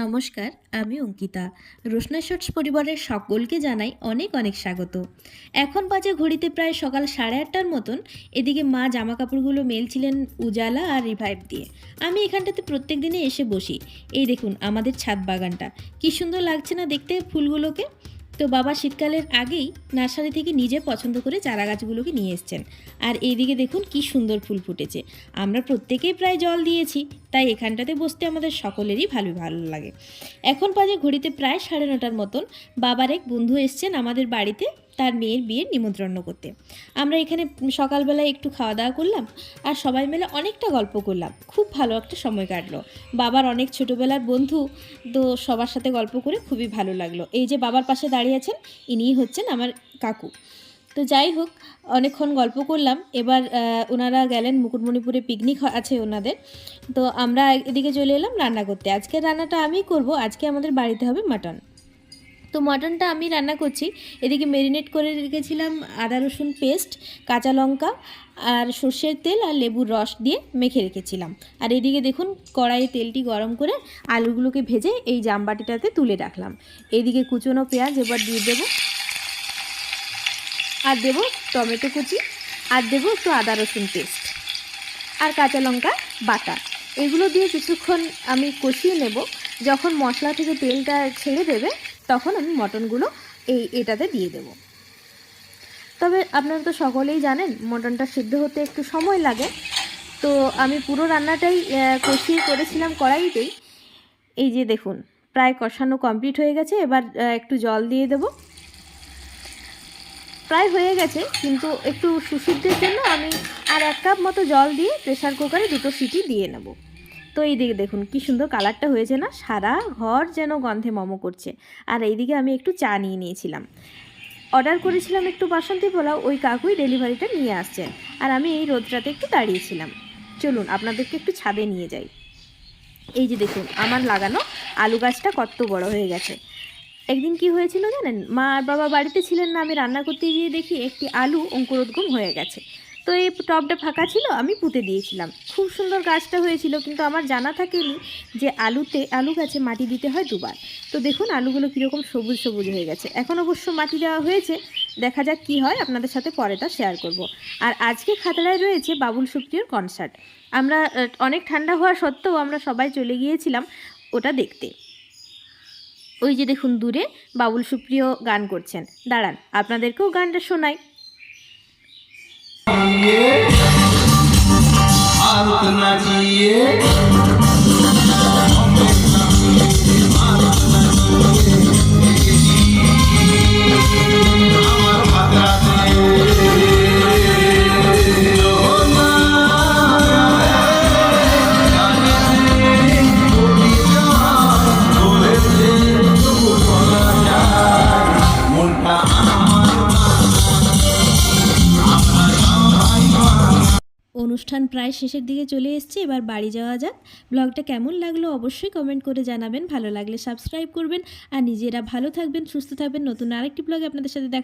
নমস্কার, আমি অঙ্কিতা। রোশনা শর্টস পরিবারের সকলকে জানাই অনেক অনেক স্বাগত। এখন বাজে ঘড়িতে প্রায় সকাল সাড়ে আটটার মতন। এদিকে মা জামা কাপড়গুলো মেলছিলেন উজালা আর রিভাইভ দিয়ে। আমি এখানটাতে প্রত্যেক দিনে এসে বসি। এই দেখুন আমাদের ছাদ বাগানটা। কি সুন্দর লাগছে না দেখতে ফুলগুলোকে? তো বাবা শীতকালের আগেই নার্সারি থেকে নিজে পছন্দ করে চারা গাছগুলোকে নিয়ে এসছেন। আর এইদিকে দেখুন কি সুন্দর ফুল ফুটেছে। আমরা প্রত্যেকেই প্রায় জল দিয়েছি, তাই এখানটাতে বসতে আমাদের সকলেরই ভালো ভালো লাগে। এখন বাজে ঘড়িতে প্রায় সাড়ে নটার মতন। বাবার এক বন্ধু এসছেন আমাদের বাড়িতে তার মেয়ের বিয়ের নিমন্ত্রণ করতে। আমরা এখানে সকালবেলায় একটু খাওয়া দাওয়া করলাম আর সবাই মিলে অনেকটা গল্প করলাম। খুব ভালো একটা সময় কাটলো। বাবার অনেক ছোটোবেলার বন্ধু, তো সবার সাথে গল্প করে খুবই ভালো লাগল। এই যে বাবার পাশে দাঁড়িয়ে আছেন, ইনিই হচ্ছেন আমার কাকু। তো যাই হোক, অনেকক্ষণ গল্প করলাম। এবার ওনারা গেলেন মুকুটমণিপুরে পিকনিক আছে ওনাদের। তো আমরা এদিকে চলে এলাম রান্না করতে। আজকে রান্নাটা আমিই করব। আজকে আমাদের বাড়িতে হবে মাটন তো মটনটা আমি রান্না করছি। এদিকে মেরিনেট করে রেখেছিলাম আদা, রসুন পেস্ট কাঁচা লঙ্কা আর সর্ষের তেল আর লেবুর রস দিয়ে মেখে রেখেছিলাম। আর এদিকে দেখুন কড়াইয়ে তেলটি গরম করে আলুগুলোকে ভেজে এই জামবাটিটাতে তুলে রাখলাম। এদিকে কুচনো পেঁয়াজ এবার দিয়ে দেবো। আর দেবো টমেটো কুচি, আর দেবো একটু আদা, রসুন পেস্ট আর কাঁচা লঙ্কা বাটা। এগুলো দিয়ে কিছুক্ষণ আমি কষিয়ে নেব। যখন মশলা থেকে তেলটা ছেড়ে দেবে তখন আমি মটনগুলো এই এটাতে দিয়ে দেব। তবে আপনারা তো সকলেই জানেন, মটনটা সিদ্ধ হতে একটু সময় লাগে। তো আমি পুরো রান্নাটাই কষিয়ে করেছিলাম কড়াইতেই। এই যে দেখুন, প্রায় কষানো কমপ্লিট হয়ে গেছে। এবার একটু জল দিয়ে দেবো। প্রায় হয়ে গেছে, কিন্তু একটু সুসিদ্ধের জন্য আমি আর এক কাপ মতো জল দিয়ে প্রেশার কুকারে দুটো সিটি দিয়ে নেব। তো এইদিকে দেখুন, কি সুন্দর কালারটা হয়েছে না? সারা ঘর যেন গন্ধে মমো করছে। আর এইদিকে আমি একটু চা নিয়ে নিয়েছিলাম। অর্ডার করেছিলাম একটু বাসন্তী পোলাও, ওই কাকুই ডেলিভারিটা নিয়ে আসছেন আর আমি এই রোদটাতে একটু দাঁড়িয়েছিলাম। চলুন, আপনাদেরকে একটু ছাদে নিয়ে যাই। এই যে দেখুন, আমার লাগানো আলু গাছটা কত বড় হয়ে গেছে। একদিন কি হয়েছিল জানেন? মা আর বাবা বাড়িতে ছিলেন না, আমি রান্না করতে গিয়ে দেখি একটি আলু অঙ্কুরোদ্গম হয়ে গেছে। তো এই টবটা ফাঁকা ছিল, আমি পুঁতে দিয়েছিলাম। খুব সুন্দর গাছটা হয়েছিল, কিন্তু আমার জানা থাকেনি যে আলুতে, আলু গাছে মাটি দিতে হয় দুবার। তো দেখুন আলুগুলো কীরকম সবুজ সবুজ হয়ে গেছে। এখন অবশ্য মাটি দেওয়া হয়েছে, দেখা যাক কি হয়, আপনাদের সাথে পরে তা শেয়ার করব। আর আজকে খাতড়ায় রয়েছে বাবুল সুপ্রিয়র কনসার্ট আমরা অনেক ঠান্ডা হওয়া সত্ত্বেও আমরা সবাই চলে গিয়েছিলাম ওটা দেখতে। ওই যে দেখুন দূরে বাবুল সুপ্রিয় গান করছেন। দাঁড়ান, আপনাদেরকেও গানটা শোনাই। भारत नाचिए অনুষ্ঠান প্রায় শেষের দিকে চলে এসছে। এবার বাড়ি যাওয়া যাক। ব্লগটা কেমন লাগল অবশ্যই কমেন্ট করে জানাবেন। ভালো লাগলে সাবস্ক্রাইব করবেন। আর নিজেরা ভালো থাকবেন, সুস্থ থাকবেন। নতুন আরেকটি ব্লগে আপনাদের সাথে দেখা